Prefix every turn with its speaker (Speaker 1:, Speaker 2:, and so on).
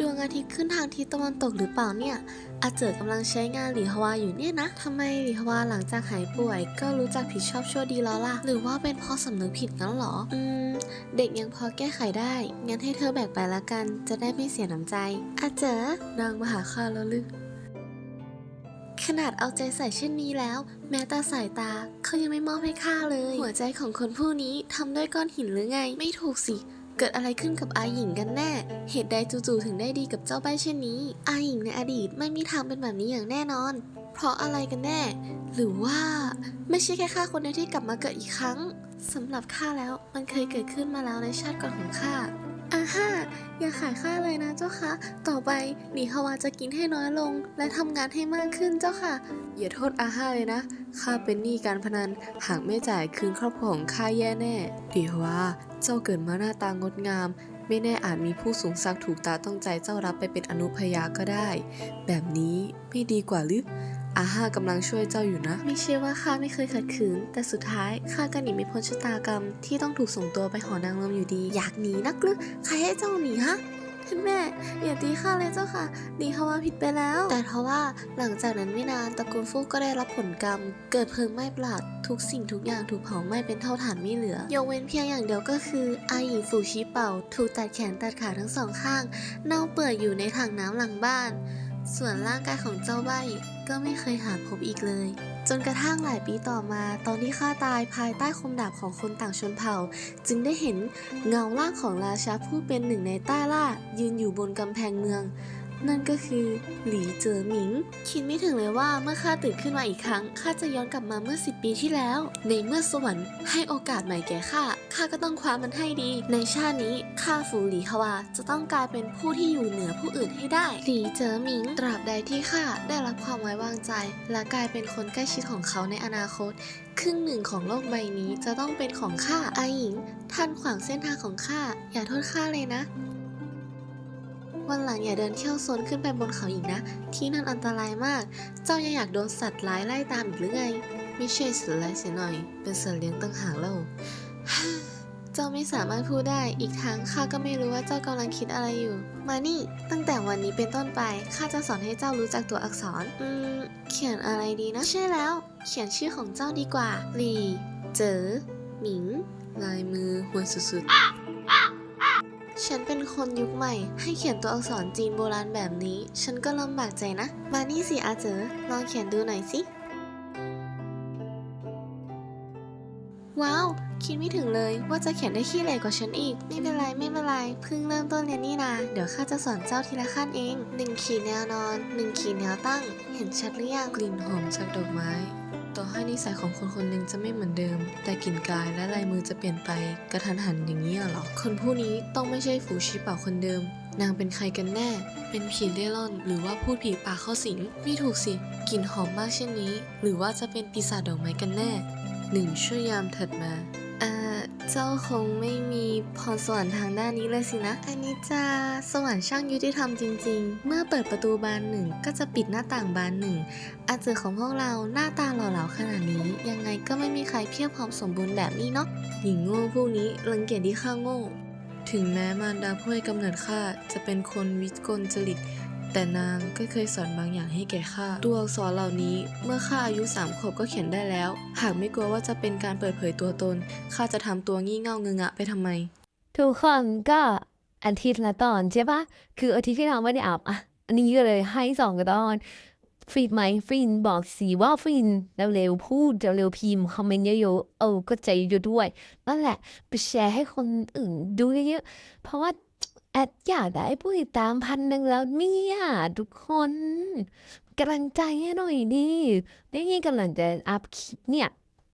Speaker 1: ดวงอาทิตย์ขึ้นทางทิศตะวันตกหรือเปล่าเนี่ย อาเจอกำลังใช้งานหลีฮวาอยู่เนี่ยนะทำไมหลีฮวาหลังจากหายป่วย ก็รู้จักผิดชอบชั่วดีแล้วล่ะ หรือว่าเป็นเพราะสำนึกผิดงั้นหรอ อืม เด็กยังพอแก้ไขได้ งั้นให้เธอแบกไปละกัน จะได้ไม่เสียน้ำใจ อาเจอนางมาหาข้าแล้วลึกขนาดเอาใจใส่เช่นนี้แล้ว แม้แต่สายตาเขายังไม่มอบให้ข้าเลย หัวใจของคนผู้นี้ทำด้วยก้อนหินหรือไง ไม่ถูกสิ เกิดอะไรขึ้นกับอาหญิงกันแน่ เหตุใดจู่ๆถึงได้ดีกับเจ้าใบเช่นนี้ อาหญิงในอดีตไม่มีทางเป็นแบบนี้อย่างแน่นอน เพราะอะไรกันแน่ หรือว่าไม่ใช่แค่ข้าคนเดียวที่กลับมาเกิดอีกครั้งสำหรับข้าแล้วมันเคยเกิดขึ้นมาแล้วในชาติก่อนของข้า อาฮ่าอย่าขายข้าเลยนะเจ้าค่ะ ต่อไปหนีฮาวาจะกินให้น้อยลง และทำงานให้มากขึ้นเจ้าค่ะ อย่าโทษอาฮ่าเลยนะข้าเป็นหนี้การพนัน หากไม่จ่ายคืนครอบครัวของข้าแย่แน่เดี๋ยวว่าเจ้าเกิดมาหน้าตางดงาม ไม่แน่อาจมีผู้สูงศักดิ์ถูกตาต้องใจเจ้ารับไปเป็นอนุพยาก็ได้ แบบนี้ไม่ดีกว่าหรือ อาฮ่ากำลังช่วยเจ้าอยู่นะ ไม่ใช่ว่าข้าไม่เคยขัดขืน แต่สุดท้ายข้าก็หนีไม่พ้นชะตากรรม ที่ต้องถูกส่งตัวไปหอนางรมอยู่ดี อยากหนีนักหรือใครให้เจ้าหนีฮะท่านแม่อย่าตีข้าเลยเจ้าค่ะหนีฮาว่าผิดไปแล้ว แต่เพราะว่าหลังจากนั้นไม่นานตระกูลฟูกก็ได้รับผลกรรม เกิดเพลิงไหม้ประหลาดทุกสิ่งทุกอย่างถูกเผาไหม้เป็นเท่าฐานไม่เหลือ ยกเว้นเพียงอย่างเดียวก็คืออาหญิงฝูชีเป่า ถูกตัดแขนตัดขาทั้งสองข้าง เน่าเปื่อยอยู่ในถังน้ำหลังบ้าน ส่วนร่างกายของเจ้าใบก็ไม่เคยหาพบอีกเลย จนกระทั่งหลายปีต่อมาตอนที่ข้าตายภายใต้คมดาบของคนต่างชนเผ่า จึงได้เห็นเงาล่างของราชาผู้เป็นหนึ่งในใต้ล่ายืนอยู่บนกำแพงเมือง นั่นก็คือหลีเจอหมิง คิดไม่ถึงเลยว่าเมื่อข้าตื่นขึ้นมาอีกครั้งข้าจะย้อนกลับมาเมื่อ 10 ปีที่แล้ว ในเมื่อสวรรค์ให้โอกาสใหม่แก่ข้าข้าก็ต้องคว้ามันให้ดี ในชาตินี้ข้าฝูหลีฮวาจะต้องกลายเป็นผู้ที่อยู่เหนือผู้อื่นให้ได้ หลีเจอหมิง ตราบใดที่ข้าได้รับความไว้วางใจ และกลายเป็นคนใกล้ชิดของเขาในอนาคตครึ่งหนึ่งของโลกใบนี้จะต้องเป็นของข้าอาหญิง ท่านขวางเส้นทางของข้าอย่าโทษข้าเลยนะ วันหลังอย่าเดินเที่ยวโซนขึ้นไปบนเขาอีกนะ ที่นั่นอันตรายมาก เจ้ายังอยากโดนสัตว์ร้ายไล่ตามอีกหรือไง ไม่ใช่สัตว์ร้ายเสียหน่อย เป็นสัตว์เลี้ยงต่างหากเล่าเจ้าไม่สามารถพูดได้ อีกทั้งข้าก็ไม่รู้ว่าเจ้ากำลังคิดอะไรอยู่ มานี่ ตั้งแต่วันนี้เป็นต้นไป ข้าจะสอนให้เจ้ารู้จักตัวอักษร อืม เขียนอะไรดีนะ ใช่แล้ว เขียนชื่อของเจ้าดีกว่า หลีเจอหมิง ลายมือห่วยสุดๆ ฉันเป็นคนยุคใหม่ ให้เขียนตัวอักษรจีนโบราณแบบนี้ ฉันก็ลำบากใจนะ มานี่สิอาเจอลองเขียนดูหน่อยสิว้าว คิดไม่ถึงเลยว่าจะเขียนได้ขี้เหร่กว่าฉันอีก ไม่เป็นไรไม่เป็นไรเพิ่งเริ่มต้นเรียนนี่นา เดี๋ยวข้าจะสอนเจ้าทีละขั้นเองหนึ่งขีดแนวนอนหนึ่งขีดแนวตั้ง เห็นชัดหรือยังกลิ่นหอมจากดอกไม้ ต่อให้นิสัยของคนคนหนึ่งจะไม่เหมือนเดิม แต่กลิ่นกายและลายมือจะเปลี่ยนไปกระทันหันอย่างนี้เหรอ คนผู้นี้ต้องไม่ใช่ฝูชีเป่าคนเดิม นางเป็นใครกันแน่ เป็นผีเล่ร่อน หรือว่าพูดผีป่าเข้าสิงไม่ถูกสิกลิ่นหอมมากเช่นนี้ หรือว่าจะเป็นปีศาจดอกไม้กันแน่หนึ่งชั่วยามถัดมา เจ้าคงไม่มีพรสวรรค์ทางด้านนี้เลยสินะ อันนี้จะสวรรค์ช่างยุติธรรมจริง ๆ เมื่อเปิดประตูบานหนึ่งก็จะปิดหน้าต่างบานหนึ่ง อาเจอของพวกเราหน้าตาหล่อเหลาขนาดนี้ ยังไงก็ไม่มีใครเพียบพร้อมสมบูรณ์แบบนี้เนาะ หญิงโง่พวกนี้รังเกียจที่ข้าโง่ ถึงแม้มารดาผู้ให้กำเนิดข้าจะเป็นคนวิกลจริต แต่นางก็เคยสอนบางอย่างให้แก่ข้าตัวอักษรเหล่านี้เมื่อข้าอายุสามขวบก็เขียนได้แล้ว หากไม่กลัวว่าจะเป็นการเปิดเผยตัวตนข้าจะทำตัวงี่เง่าเงงะไปทำไม
Speaker 2: ทุกคนก็อาทิตย์ละตอนใช่ปะคืออาทิตย์ที่เราไม่ได้อัพอะอันนี้ก็เลยให้สองตอนฟีดไหมฟีนบอกสีว่าฟีนเร็วๆพูดเร็วๆพิมพ์คอมเมนต์เยอะๆเออก็ใจเยอะด้วยนั่นแหละไปแชร์ให้คนอื่นดูเยอะๆเพราะว่า แอดอยากได้ผู้ติดตามพันหนึ่งแล้วเนี่ยทุกคนกำลังใจให้หน่อยดิได้ยินกำลังจะอัพคลิปเนี่ย